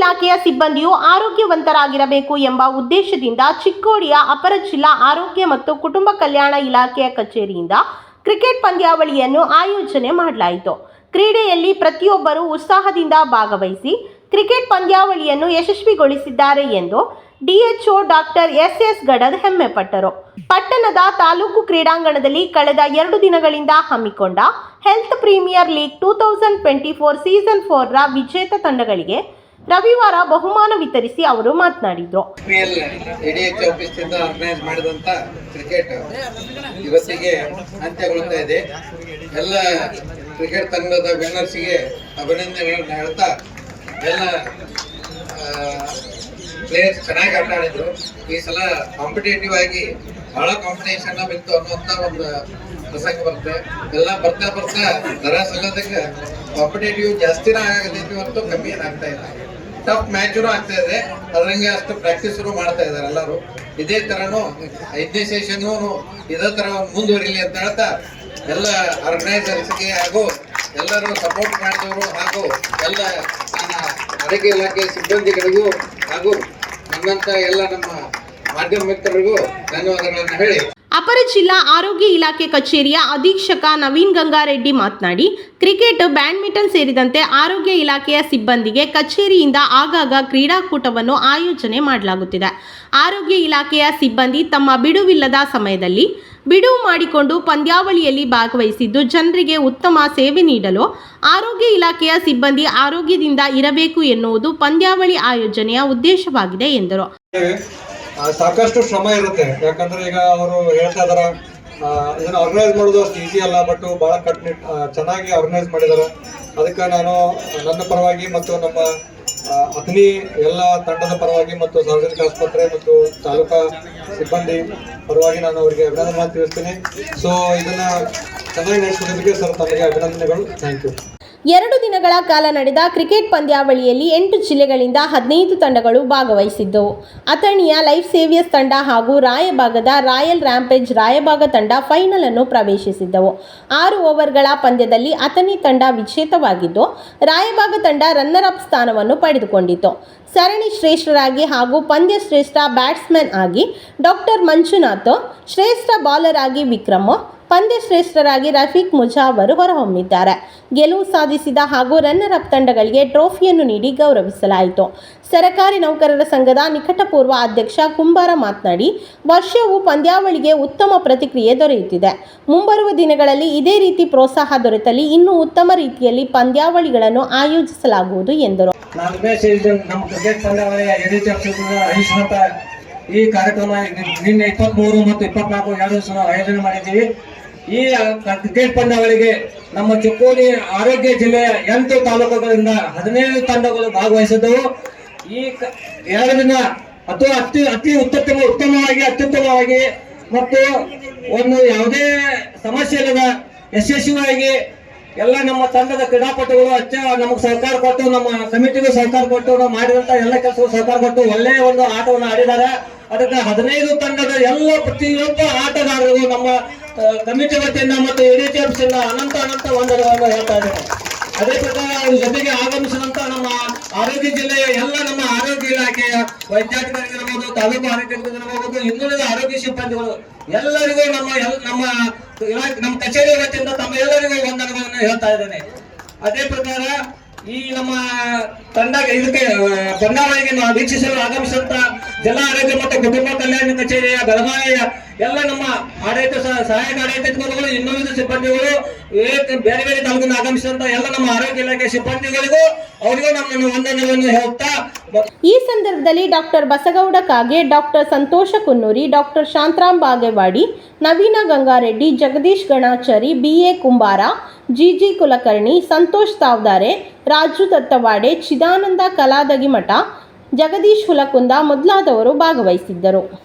ಇಲಾಖೆಯ ಸಿಬ್ಬಂದಿಯು ಆರೋಗ್ಯವಂತರಾಗಿರಬೇಕು ಎಂಬ ಉದ್ದೇಶದಿಂದ ಚಿಕ್ಕೋಡಿಯ ಅಪರ ಜಿಲ್ಲಾ ಆರೋಗ್ಯ ಮತ್ತು ಕುಟುಂಬ ಕಲ್ಯಾಣ ಇಲಾಖೆಯ ಕಚೇರಿಯಿಂದ ಕ್ರಿಕೆಟ್ ಪಂದ್ಯಾವಳಿಯನ್ನು ಆಯೋಜನೆ ಮಾಡಲಾಯಿತು. ಕ್ರೀಡೆಯಲ್ಲಿ ಪ್ರತಿಯೊಬ್ಬರೂ ಉತ್ಸಾಹದಿಂದ ಭಾಗವಹಿಸಿ ಕ್ರಿಕೆಟ್ ಪಂದ್ಯಾವಳಿಯನ್ನು ಯಶಸ್ವಿಗೊಳಿಸಿದ್ದಾರೆ ಎಂದು DHO doctor S S Gadad ಹೆಮ್ಮೆಪಟ್ಟರು. ಪಟ್ಟಣದ ತಾಲೂಕು ಕ್ರೀಡಾಂಗಣದಲ್ಲಿ ಕಳೆದ ಎರಡು ದಿನಗಳಿಂದ ಹಮ್ಮಿಕೊಂಡ health premier league two thousand twenty four season ಫೋರ್ರ ವಿಜೇತ ತಂಡಗಳಿಗೆ ರವಿವಾರ ಬಹುಮಾನ ವಿತರಿಸಿ ಅವರು ಮಾತನಾಡಿದರು. ಆರ್ಗನೈಸ್ ಮಾಡಿದಂತ ಕ್ರಿಕೆಟ್ ಇವತ್ತಿಗೆ ಅಂತ್ಯಗೊಳ್ತಾ ಇದೆ. ಎಲ್ಲ ಕ್ರಿಕೆಟ್ ತಂಡದ ವಿನ್ನರ್ಸ್ಗೆ ಅಭಿನಂದನೆಗಳನ್ನು ಹೇಳ್ತಾ ಎಲ್ಲ ಪ್ಲೇಯರ್ಸ್ ಚೆನ್ನಾಗಿ ಆಟ ಆಡಿದ್ರು. ಈ ಸಲ ಕಾಂಪಿಟೇಟಿವ್ ಆಗಿ ಬಹಳ ಕಾಂಪಿಟೇಷನ್ ಬಿತ್ತು ಅನ್ನುವಂತ ಒಂದು ಪ್ರಸಂಗ ಬರುತ್ತೆ. ಎಲ್ಲ ಬರ್ತಾ ಬರ್ತಾ ದರ ಸಲ್ಲದಕ್ಕೆ ಕಾಂಪಿಟೇಟಿವ್ ಜಾಸ್ತಿನ ಆಗತೈತಿ ಹೊರತು ಕಮ್ಮಿ ಏನಾಗ್ತಾ ಇಲ್ಲ. ಟಫ್ ಮ್ಯಾಚು ಆಗ್ತಾ ಇದೆ. ಅದ್ರಂಗೆ ಅಷ್ಟು ಪ್ರಾಕ್ಟೀಸ್ ಮಾಡ್ತಾ ಇದ್ದಾರೆ ಎಲ್ಲರೂ. ಇದೇ ತರನು, ಐದನೇ ಸೆಷನ್ ಇದೇ ತರ ಮುಂದುವರಿಲಿ ಅಂತ ಹೇಳ್ತಾ ಎಲ್ಲ ಆರ್ಗನೈಸರ್ಸ್ಗೆ ಹಾಗೂ ಎಲ್ಲರೂ ಸಪೋರ್ಟ್ ಮಾಡಿದವರು ಹಾಗೂ ಎಲ್ಲ ನನ್ನ ಆರೋಗ್ಯ ಇಲಾಖೆ ಸಿಬ್ಬಂದಿಗಳಿಗೂ ಹಾಗೂ ನನ್ನಂತ ಎಲ್ಲ ನಮ್ಮ ಮಾಧ್ಯಮ ಮಿತ್ರರಿಗೂ ಧನ್ಯವಾದಗಳನ್ನು ಹೇಳಿ. ಅಪರ ಜಿಲ್ಲಾ ಆರೋಗ್ಯ ಇಲಾಖೆ ಕಚೇರಿಯ ಅಧೀಕ್ಷಕ ನವೀನ್ ಗಂಗಾರೆಡ್ಡಿ ಮಾತನಾಡಿ, ಕ್ರಿಕೆಟ್, ಬ್ಯಾಡ್ಮಿಂಟನ್ ಸೇರಿದಂತೆ ಆರೋಗ್ಯ ಇಲಾಖೆಯ ಸಿಬ್ಬಂದಿಗೆ ಕಚೇರಿಯಿಂದ ಆಗಾಗ ಕ್ರೀಡಾಕೂಟವನ್ನು ಆಯೋಜನೆ ಮಾಡಲಾಗುತ್ತಿದೆ. ಆರೋಗ್ಯ ಇಲಾಖೆಯ ಸಿಬ್ಬಂದಿ ತಮ್ಮ ಬಿಡುವಿಲ್ಲದ ಸಮಯದಲ್ಲಿ ಬಿಡುವು ಮಾಡಿಕೊಂಡು ಪಂದ್ಯಾವಳಿಯಲ್ಲಿ ಭಾಗವಹಿಸಿದ್ದು, ಜನರಿಗೆ ಉತ್ತಮ ಸೇವೆ ನೀಡಲು ಆರೋಗ್ಯ ಇಲಾಖೆಯ ಸಿಬ್ಬಂದಿ ಆರೋಗ್ಯದಿಂದ ಇರಬೇಕು ಎನ್ನುವುದು ಪಂದ್ಯಾವಳಿ ಆಯೋಜನೆಯ ಉದ್ದೇಶವಾಗಿದೆ ಎಂದರು. ಸಾಕಷ್ಟು ಶ್ರಮ ಇರುತ್ತೆ. ಯಾಕಂದ್ರೆ ಈಗ ಅವರು ಹೇಳ್ತಾ ಇದಾರ ಇದನ್ನ ಆರ್ಗನೈಸ್ ಮಾಡೋದು ಅಷ್ಟು ಈಸಿ ಅಲ್ಲ ಬಟ್ ಬಹಳ ಕಟ್ನಿಟ್ ಚೆನ್ನಾಗಿ ಆರ್ಗನೈಸ್ ಮಾಡಿದ್ದಾರೆ ಅದಕ್ಕೆ ನಾನು ನನ್ನ ಪರವಾಗಿ ಮತ್ತು ನಮ್ಮ ಅಗ್ನಿ ಎಲ್ಲ ತಂಡದ ಪರವಾಗಿ ಮತ್ತು ಸಾರ್ವಜನಿಕ ಆಸ್ಪತ್ರೆ ಮತ್ತು ತಾಲೂಕಾ ಸಿಬ್ಬಂದಿ ಪರವಾಗಿ ನಾನು ಅವರಿಗೆ ಅಭಿನಂದನೆ ತಿಳಿಸ್ತೀನಿ. ಸೊ ಇದನ್ನ ಚೆನ್ನಾಗಿ ನಡೆಸಿದ್ದಕ್ಕೆ ಸರ್ ತಮಗೆ ಅಭಿನಂದನೆಗಳು. ಥ್ಯಾಂಕ್ ಯು ಎರಡು ದಿನಗಳ ಕಾಲ ನಡೆದ ಕ್ರಿಕೆಟ್ ಪಂದ್ಯಾವಳಿಯಲ್ಲಿ ಎಂಟು ಜಿಲ್ಲೆಗಳಿಂದ ಹದಿನೈದು ತಂಡಗಳು ಭಾಗವಹಿಸಿದ್ದವು ಅಥಣಿಯ ಲೈಫ್ ಸೇವಿಯರ್ಸ್ ತಂಡ ಹಾಗೂ ರಾಯಭಾಗದ ರಾಯಲ್ ರ್ಯಾಂಪೇಜ್ ರಾಯಭಾಗ ತಂಡ ಫೈನಲ್ ಅನ್ನು ಪ್ರವೇಶಿಸಿದ್ದವು. ಆರು ಓವರ್ಗಳ ಪಂದ್ಯದಲ್ಲಿ ಅಥಣಿ ತಂಡ ವಿಜೇತವಾಗಿದ್ದು, ರಾಯಭಾಗ ತಂಡ ರನ್ನರ್ ಅಪ್ ಸ್ಥಾನವನ್ನು ಪಡೆದುಕೊಂಡಿತು ಸರಣಿ ಶ್ರೇಷ್ಠರಾಗಿ ಹಾಗೂ ಪಂದ್ಯ ಶ್ರೇಷ್ಠ ಬ್ಯಾಟ್ಸ್ಮನ್ ಆಗಿ ಡಾಕ್ಟರ್ ಮಂಜುನಾಥ್, ಶ್ರೇಷ್ಠ ಬೌಲರ್ ಆಗಿ ವಿಕ್ರಮ್ ಪಂದ್ಯ ಶ್ರೇಷ್ಠರಾಗಿ ರಫೀಕ್ ಅವರು ಹೊರಹೊಮ್ಮಿದ್ದಾರೆ. ಗೆಲುವು ಸಾಧಿಸಿದ ಹಾಗೂ ರನ್ನರ್ ಅಪ್ ತಂಡಗಳಿಗೆ ಟ್ರೋಫಿಯನ್ನು ನೀಡಿ ಗೌರವಿಸಲಾಯಿತು. ಸರಕಾರಿ ನೌಕರರ ಸಂಘದ ನಿಕಟಪೂರ್ವ ಅಧ್ಯಕ್ಷ ಕುಂಬಾರ ಮಾತನಾಡಿ, ವರ್ಷವು ಪಂದ್ಯಾವಳಿಗೆ ಉತ್ತಮ ಪ್ರತಿಕ್ರಿಯೆ ದೊರೆಯುತ್ತಿದೆ. ಮುಂಬರುವ ದಿನಗಳಲ್ಲಿ ಇದೇ ರೀತಿ ಪ್ರೋತ್ಸಾಹ ದೊರೆತಲ್ಲಿ ಇನ್ನೂ ಉತ್ತಮ ರೀತಿಯಲ್ಲಿ ಪಂದ್ಯಾವಳಿಗಳನ್ನು ಆಯೋಜಿಸಲಾಗುವುದು ಎಂದರು. ಈ ಕಾರ್ಯಕ್ರಮ ನಿನ್ನೆ ಇಪ್ಪತ್ಮೂರು ಮತ್ತು ಇಪ್ಪತ್ನಾಲ್ಕು ಎರಡು ಆಯೋಜನೆ ಮಾಡಿದ್ದೀವಿ. ಈ ಕ್ರಿಕೆಟ್ ಪಂದ್ಯಾವಳಿಗೆ ನಮ್ಮ ಚಿಕ್ಕೋಡಿ ಆರೋಗ್ಯ ಜಿಲ್ಲೆಯ ಎಂಟು ತಾಲೂಕುಗಳಿಂದ ಹದಿನೈದು ತಂಡಗಳು ಭಾಗವಹಿಸಿದ್ದವು. ಈ ಎರಡು ದಿನ ಅಥವಾ ಅತಿ ಅತಿ ಉತ್ತಮ, ಉತ್ತಮವಾಗಿ, ಅತ್ಯುತ್ತಮವಾಗಿ ಮತ್ತು ಒಂದು ಯಾವುದೇ ಸಮಸ್ಯೆ ಇಲ್ಲದ ಯಶಸ್ವಿಯಾಗಿ ಎಲ್ಲ ನಮ್ಮ ತಂಡದ ಕ್ರೀಡಾಪಟುಗಳು ಅಚ್ಚ, ನಮಗೆ ಸಹಕಾರ ಕೊಟ್ಟು, ನಮ್ಮ ಕಮಿಟಿಗೂ ಸಹಕಾರ ಕೊಟ್ಟು, ನಾವು ಮಾಡಿದಂತ ಎಲ್ಲ ಕೆಲಸಗಳು ಸಹಕಾರ ಕೊಟ್ಟು ಒಳ್ಳೆಯ ಒಂದು ಆಟವನ್ನು ಆಡಿದ್ದಾರೆ. ಅದಕ್ಕೆ ಹದಿನೈದು ತಂಡದ ಎಲ್ಲ ಪ್ರತಿಯೊಬ್ಬ ಆಟಗಾರರಿಗೂ ನಮ್ಮ ಕಮಿಟಿ ವತಿಯಿಂದ ಮತ್ತು ಎಡಿಟಿ ಆಫೀಸಿಂದ ಅನಂತ ಅನಂತ ವಂದನೆಗಳನ್ನು ಹೇಳ್ತಾ ಇದ್ದೇನೆ ಅದೇ ಪ್ರಕಾರ ಅವ್ರ ಜೊತೆಗೆ ಆಗಮಿಸಿದಂತ ನಮ್ಮ ಆರೋಗ್ಯ ಜಿಲ್ಲೆಯ ಎಲ್ಲ ನಮ್ಮ ಆರೋಗ್ಯ ಇಲಾಖೆಯ ವೈದ್ಯಾಧಿಕಾರಿಗಳಿರ್ಬೋದು ತಾಲೂಕು ಆರೋಗ್ಯಾಧಿಕಾರಿಗಳಿರ್ಬೋದು ಇನ್ನುಳಿದ ಆರೋಗ್ಯ ಸಿಬ್ಬಂದಿಗಳು ಎಲ್ಲರಿಗೂ ನಮ್ಮ ನಮ್ಮ ಇಲಾಖೆ, ನಮ್ಮ ಕಚೇರಿ ವತಿಯಿಂದ ತಮ್ಮ ಎಲ್ಲರಿಗೂ ವಂದನೆಗಳನ್ನು ಹೇಳ್ತಾ ಇದ್ದೇನೆ. ಅದೇ ಪ್ರಕಾರ ಈ ನಮ್ಮ ತಂಡ ಇದಕ್ಕೆ ಬಂಡಾವಳಿಗೆ ವೀಕ್ಷಿಸಲು ಆಗಮಿಸಿದಂತ ಜಿಲ್ಲಾ ಆರೋಗ್ಯ ಮತ್ತು ಕುಟುಂಬ ಕಲ್ಯಾಣ ಕಚೇರಿಯ ಬೆಳಗಾವಿಯ ಎಲ್ಲ ನಮ್ಮ ಆಡಳಿತ ಸಹ- ಸಹಾಯಕ ಆಡಳಿತಗಳು ಇನ್ನೊಂದು ಸಿಬ್ಬಂದಿಗಳು ಬೇರೆ ಬೇರೆ ತಾಲೂಕಿನ ಆಗಮಿಸಿದಂತ ಎಲ್ಲ ನಮ್ಮ ಆರೋಗ್ಯ ಇಲಾಖೆ ಸಿಬ್ಬಂದಿಗಳಿಗೂ ಅವರಿಗೂ ನಮ್ಮ ವಂದನೆಗಳನ್ನು ಹೇಳ್ತಾ ಈ ಸಂದರ್ಭದಲ್ಲಿ doctor Basagouda Kage, doctor Santosh Kunnuri, doctor Shantaram Bagewadi, Naveen Gangareddy, Jagadish Ganachari, B A Kumbar G G Kulkarni, Santosh Tavdare, Raju Dattawade, Chidananda Kaladagimath, Jagadish Hulakund ಮೊದಲಾದವರು ಭಾಗವಹಿಸಿದ್ದರು.